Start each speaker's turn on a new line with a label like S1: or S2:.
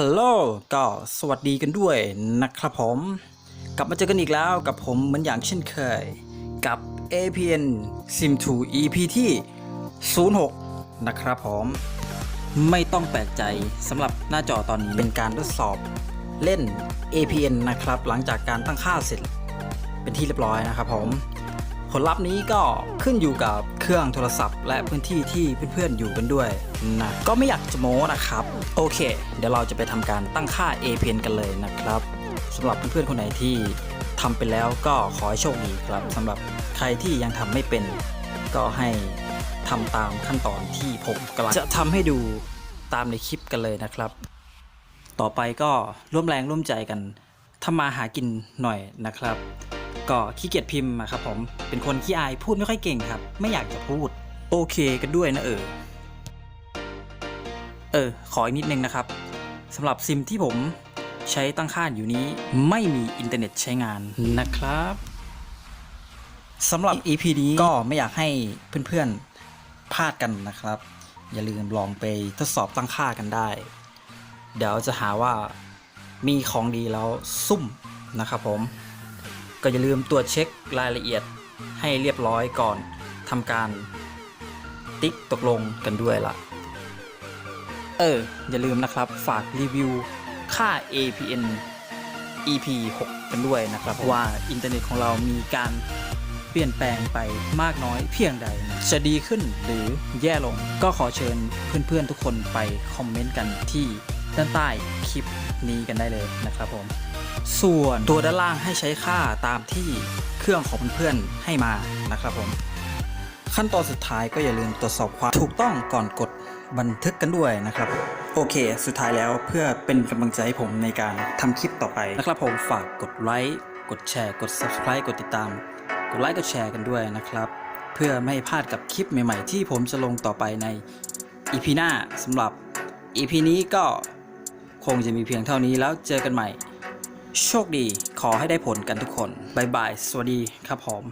S1: ฮัลโหลก็สวัสดีกันด้วยนะครับผม กลับมาเจอกันอีกแล้วกับผมเหมือนอย่างเช่นเคย กับ APN Sim 2 EP ที่ 06 นะครับผม ไม่ต้องแปลกใจสำหรับหน้าจอตอนนี้เป็นการทดสอบเล่น APN นะครับ หลังจากการตั้งค่าเสร็จเป็นที่เรียบร้อยนะครับผม ผลลัพธ์นี้ก็ขึ้นอยู่กับ เครื่องโทรศัพท์ และพื้นที่ที่เพื่อนๆอยู่กันด้วยนะก็ไม่อยากจะโม้นะครับ โอเค เดี๋ยวเราจะไปทำการตั้งค่า APN กันเลยนะครับสำหรับเพื่อนๆคนไหนที่ทำไปแล้วก็ขอให้โชคดีครับสำหรับใครที่ยังทำไม่เป็น ก็ให้ทำตามขั้นตอนที่ผมกำลังจะทำให้ดูตามในคลิปกันเลยนะครับ ต่อไปก็ร่วมแรงร่วมใจกันทำมาหากินหน่อยนะครับ ก็ขี้เกียจพิมพ์อะครับผม เป็นคนขี้อายพูดไม่ค่อยเก่งครับ ไม่อยากจะพูด โอเคกันด้วยนะเออ เออ ขออีกนิดนึงนะครับสำหรับซิมที่ผมใช้ตั้งค่าอยู่นี้ไม่มีอินเทอร์เน็ตใช้งานนะครับสำหรับ EP นี้ก็ไม่อยากให้เพื่อนๆพลาดกันนะครับ อย่าลืมลองไปทดสอบตั้งค่ากันได้ เดี๋ยวจะหาว่ามีของดีแล้วซุ่มนะครับผม ก็อย่าลืมตรวจเช็ครายละเอียดให้เรียบร้อยก่อนทำการติ๊กตกลงกันด้วยละเออ อย่าลืมนะครับฝากรีวิวค่า APN EP 6 กันด้วยนะครับ ว่าอินเทอร์เน็ตของเรามีการเปลี่ยนแปลงไปมากน้อยเพียงใด จะดีขึ้นหรือแย่ลงก็ขอเชิญเพื่อนๆทุกคนไปคอมเมนต์กันที่ด้านใต้คลิปนี้กันได้เลยนะครับผม ส่วนตัวด้านล่างให้ใช้ค่าตามที่เครื่องของเพื่อนๆให้มานะครับผม ขั้นตอนสุดท้ายก็อย่าลืมตรวจสอบความถูกต้องก่อนกดบันทึกกันด้วยนะครับ โอเค สุดท้ายแล้วเพื่อเป็นกำลังใจให้ผมในการทำคลิปต่อไปนะครับผมฝากกดไลค์กดแชร์ กด subscribe กดติดตาม กดไลค์กดแชร์กันด้วยนะครับ เพื่อไม่ให้พลาดกับคลิปใหม่ๆ ที่ผมจะลงต่อไปใน EP หน้าสำหรับ EP นี้ก็คงจะมีเพียงเท่านี้แล้วเจอกันใหม่ โชคดีขอให้ได้ผลกันทุกคนบ๊ายบาย สวัสดีครับผม